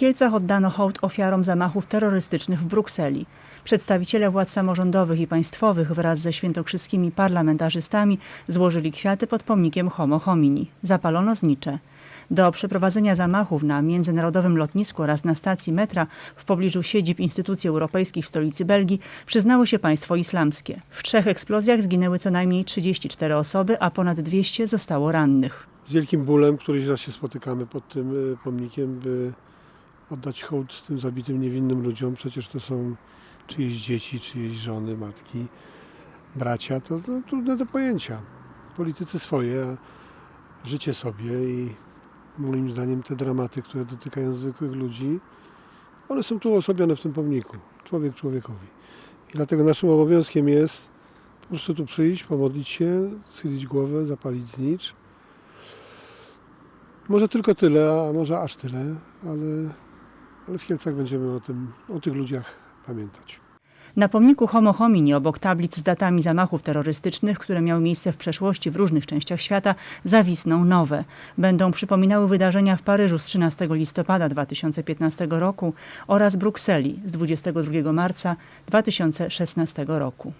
Kielcach oddano hołd ofiarom zamachów terrorystycznych w Brukseli. Przedstawiciele władz samorządowych i państwowych wraz ze świętokrzyskimi parlamentarzystami złożyli kwiaty pod pomnikiem Homo homini. Zapalono znicze. Do przeprowadzenia zamachów na międzynarodowym lotnisku oraz na stacji metra w pobliżu siedzib instytucji europejskich w stolicy Belgii przyznały się państwo islamskie. W trzech eksplozjach zginęły co najmniej 34 osoby, a ponad 200 zostało rannych. z wielkim bólem, który się spotykamy pod tym y, pomnikiem, by oddać hołd tym zabitym niewinnym ludziom. Przecież to są czyjeś dzieci, czyjeś żony, matki, bracia. To, to trudne do pojęcia. Politycy swoje, a życie sobie i moim zdaniem te dramaty, które dotykają zwykłych ludzi, one są tu osobione w tym pomniku. Człowiek człowiekowi. I dlatego naszym obowiązkiem jest po prostu tu przyjść, pomodlić się, schylić głowę, zapalić znicz. Może tylko tyle, a może aż tyle, ale, ale w Kielcach będziemy o, tym, o tych ludziach pamiętać. Na pomniku Homo homini obok tablic z datami zamachów terrorystycznych, które miały miejsce w przeszłości w różnych częściach świata, zawisną nowe. Będą przypominały wydarzenia w Paryżu z 13 listopada 2015 roku oraz Brukseli z 22 marca 2016 roku.